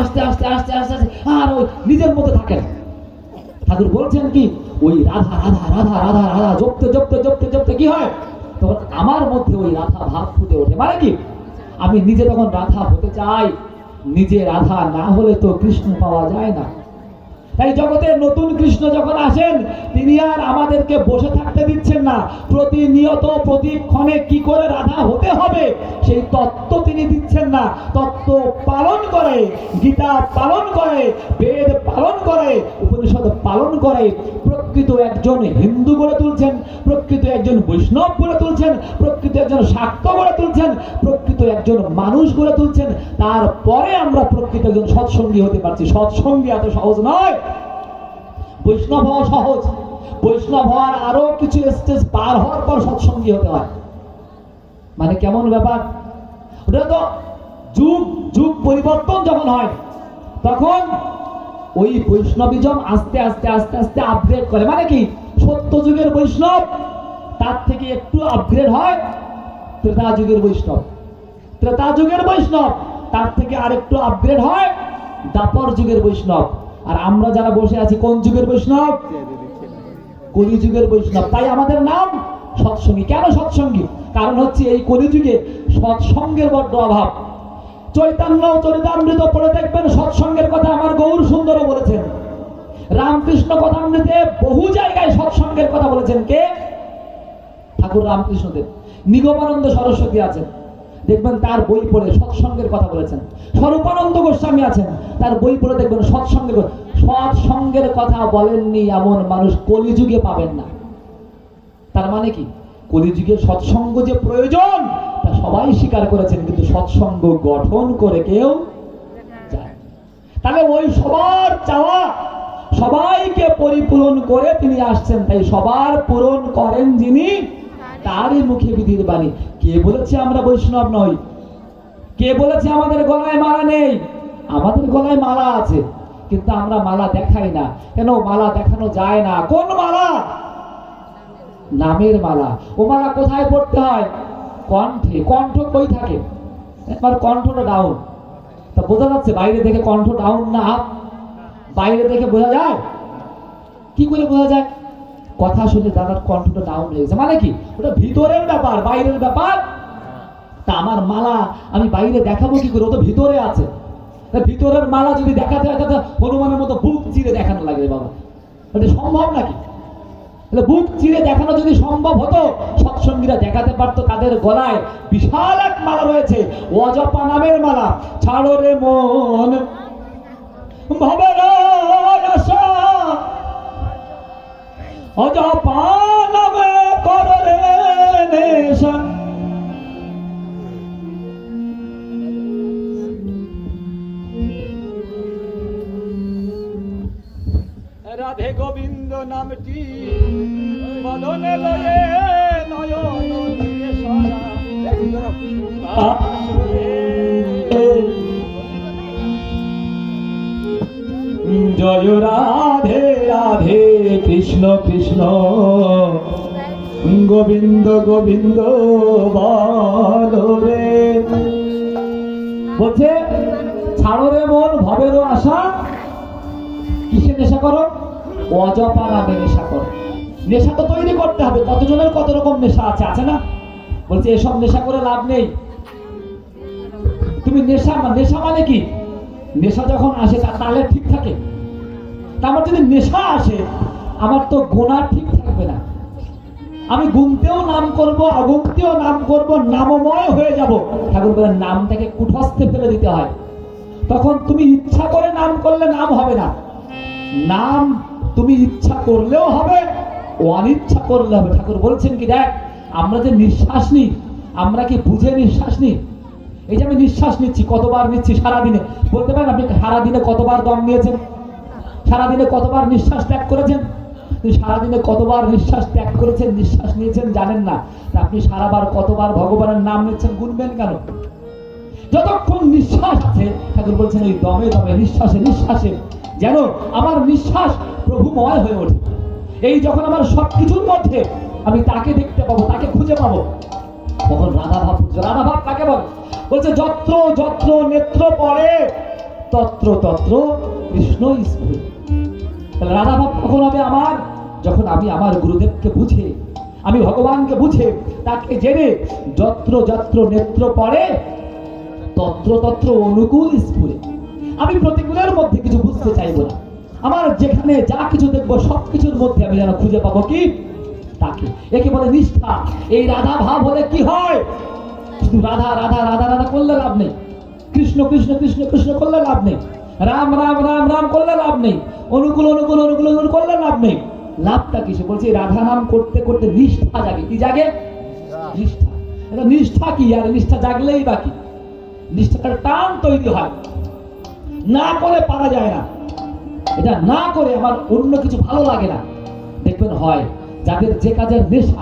আস্তে আস্তে আস্তে আস্তে আস্তে আস্তে, আর ওই নিজের মধ্যে থাকেন ঠাকুর বলছেন কি, ওই রাধা রাধা রাধা রাধা রাধা, জপতে জপতে জপতে জপতে কি হয়? তখন আমার মধ্যে ওই রাধা ভাব ফুটে ওঠে। মানে কি? আমি নিজে তখন রাধা হতে চাই, নিজে রাধা না হলে তো কৃষ্ণ পাওয়া যায় না। তাই জগতের নতুন কৃষ্ণ যখন আসেন, তিনি আর আমাদেরকে বসে থাকতে দিচ্ছেন না। প্রতিনিয়ত, প্রতিক্ষণে কি করে রাধা হতে হবে, সেই তত্ত্ব তিনি দিচ্ছেন না। তত্ত্ব পালন করে, গীতা পালন করে, বেদ পালন করে, উপনিষদ পালন করে, প্রকৃত একজন হিন্দু গড়ে তুলছেন, প্রকৃত একজন বৈষ্ণব গড়ে তুলছেন, প্রকৃত একজন শাক্ত গড়ে তুলছেন, প্রকৃত একজন মানুষ গড়ে তুলছেন। তারপরে আমরা প্রকৃত একজন সৎসঙ্গী হতে পারছি। সৎসঙ্গী এত সহজ নয়। বৈষ্ণব হওয়া সহজ। বৈষ্ণব হওয়ার আরও কিছু স্টেজ পার হওয়ার পর সৎসঙ্গী হতে হয়। মানে কেমন ব্যাপার? তো যুগ যুগ পরিবর্তন যখন হয় তখন ওই বৈষ্ণবিজম আস্তে আস্তে আস্তে আস্তে আপগ্রেড করে। মানে কি? সত্য যুগের বৈষ্ণব তার থেকে একটু আপগ্রেড হয় ত্রেতা যুগের বৈষ্ণব। ত্রেতা যুগের বৈষ্ণব তার থেকে আরেকটু আপগ্রেড হয় দাপর যুগের বৈষ্ণব। আর আমরা যারা বসে আছি কোন যুগের বৈষ্ণব? কলি যুগের বৈষ্ণব। তাই আমাদের নাম সৎসঙ্গী। কেন সৎসঙ্গী? কারণ হচ্ছে এই কলিযুগে সৎসঙ্গের বড্ড অভাব। চৈতন্য চরিতামৃত পড়ে দেখবেন সৎসঙ্গের কথা আমার গৌর সুন্দরও বলেছেন। রামকৃষ্ণ কথামৃতে বহু জায়গায় সৎসঙ্গের কথা বলেছেন কে? ঠাকুর রামকৃষ্ণদেব। নিগমানন্দ সরস্বতী আছেন। দেখবেন তার বই পড়ে সৎসঙ্গের কথা বলেছেন। স্বরূপানন্দ গোস্বামী আছেন। তার বই পড়ে দেখবেন সৎসঙ্গের সৎসঙ্গের কথা বলেননি এমন মানুষ কলিযুগে পাবেন না। তার মানে কি? কলিযুগে সৎসঙ্গ যে প্রয়োজন, তা সবাই স্বীকার করেছেন, কিন্তু সৎসঙ্গ গঠন করে কেউ তাহলে ওই সবার চাওয়া সবাইকে পরিপূরণ করে তিনি আসছেন, তাই সবার পূরণ করেন যিনি, তারই মুখে বিধির বাণী। কে বলেছে আমরা বৈষ্ণব নই? কে বলেছে আমাদের গলায় মালা নেই? আমাদের গলায় মালা আছে, কিন্তু আমরা মালা দেখাই না। কেন মালা দেখানো যায় না? কোন মালা? নামের মালা। ও মালা কোথায় পড়তে হয়? কণ্ঠে। কণ্ঠ কই থাকে? এবার কণ্ঠটা ডাউন তা বোঝা যাচ্ছে বাইরে দেখে কণ্ঠ ডাউন না আপ বাইরে দেখে বোঝা যায়? কি করে বোঝা যায়? কথা শুনে দাদার কণ্ঠটা ডাউন হয়ে গেছে। মানে কি? ওটা ভিতরের ব্যাপার, বাইরের ব্যাপার? তা আমার মালা আমি বাইরে দেখাবো কি করে? ও তো ভিতরে আছে। ভিতরের মালা যদি দেখাতে হয় তাহলে হনুমানের মতো বুক চিরে দেখানো লাগবে বাবা। এটা সম্ভব নাকি? বুক চিরে দেখানো যদি সম্ভব হতো, সৎসঙ্গীরা দেখাতে পারতো তাদের গলায় বিশাল এক মালা রয়েছে, অজপা নামের মালা। ছাড়ো রে মন, ভবের অজপা নামে রাধে গোবিন্দ নামটি। বদনে লয়ে নয়ন জয় রাধে রাধে কৃষ্ণ কৃষ্ণ। গোবিন্দ গোবিন্দ বলছে, ছাড়ো রে মন ভবেরও আশা। কিসে নেশা করো? নেশা করো। নেশা তো তৈরি করতে হবে, কতজনের কত রকম নেশা আছে আছে না? বলছে, এসব নেশা করে লাভ নেই। তুমি নেশা নেশা মানে কি? নেশা যখন আসে, তার তালে ঠিক থাকে। আমার যদি নেশা আসে, আমার তো গোনা ঠিক থাকবে না। আমি গুনতেও নাম করব অগুনতেও নাম করব, নামময় হয়ে যাব। ঠাকুর বলেন, নামটাকে কুঠস্থে ফেলে দিতে হয়। তখন তুমি ইচ্ছা করে নাম করলে নাম হবে না। নাম তুমি ইচ্ছা করলেও হবে অনিচ্ছা করলে হবে। ঠাকুর বলছেন কি, দেখ, আমরা যে নিঃশ্বাস নিই, আমরা কি বুঝে নিঃশ্বাস নিই? এই যে আমি নিঃশ্বাস নিচ্ছি, কতবার নিচ্ছি সারাদিনে? বলতে পারেন আপনি সারাদিনে কতবার দম নিয়েছেন? সারাদিনে কতবার নিঃশ্বাস ত্যাগ করেছেন? সারাদিনে কতবার নিঃশ্বাস ত্যাগ করেছেন, নিঃশ্বাস নিয়েছেন জানেন না। আপনি সারাবার কতবার ভগবানের নাম নিচ্ছেন, গুনবেন কেন? যতক্ষণ নিঃশ্বাস আছে, ঠাকুর বলছেন এই দমে দমে, নিঃশ্বাসে নিঃশ্বাসে, যেন আমার নিঃশ্বাস প্রভুময় হয়ে ওঠে। এই যখন আমার সব কিছুর মধ্যে আমি তাকে দেখতে পাবো, তাকে খুঁজে পাবো, তখন রাধা ভাব রাধা ভাব কাকে বলে? বলছে, যত্র যত্র, নেত্র পড়ে, তত্র তত্র, কৃষ্ণ স্ফুর তাহলে রাধা ভাব কখন হবে আমার? যখন আমি আমার গুরুদেবকে বুঝে, আমি ভগবানকে বুঝে, তাকে জেনে যত্র যত্র, নেত্র পড়ে, তত্র তত্র, অনুকূল স্ফুরে আমি প্রতিকূলের মধ্যে কিছু বুঝতে চাইব না। আমার যেখানে যা কিছু দেখব সব কিছুর মধ্যে আমি যেন খুঁজে পাবো কি? তাকে। একে বলে নিষ্ঠা। এই রাধা ভাব হলে কি হয়? শুধু রাধা রাধা রাধা রাধা করলে লাভ নেই। কৃষ্ণ কৃষ্ণ কৃষ্ণ কৃষ্ণ করলে লাভ নেই। রাম রাম রাম রাম করলে লাভ নেই। অনুকূল অনুকূল অনুকূল অনুকূল করলে লাভ নেই। লাভটা কিসে বলছি? রাধা নাম করতে করতে নিষ্ঠা জাগে। কি জাগে? নিষ্ঠা। এটা নিষ্ঠা কি? আর নিষ্ঠা জাগলেই বাকি নিষ্ঠাটার টান তৈরি হয়। না করে পারা যায় না। এটা না করে আমার অন্য কিছু ভালো লাগে না। দেখবেন হয়, যাদের যে কাজের নেশা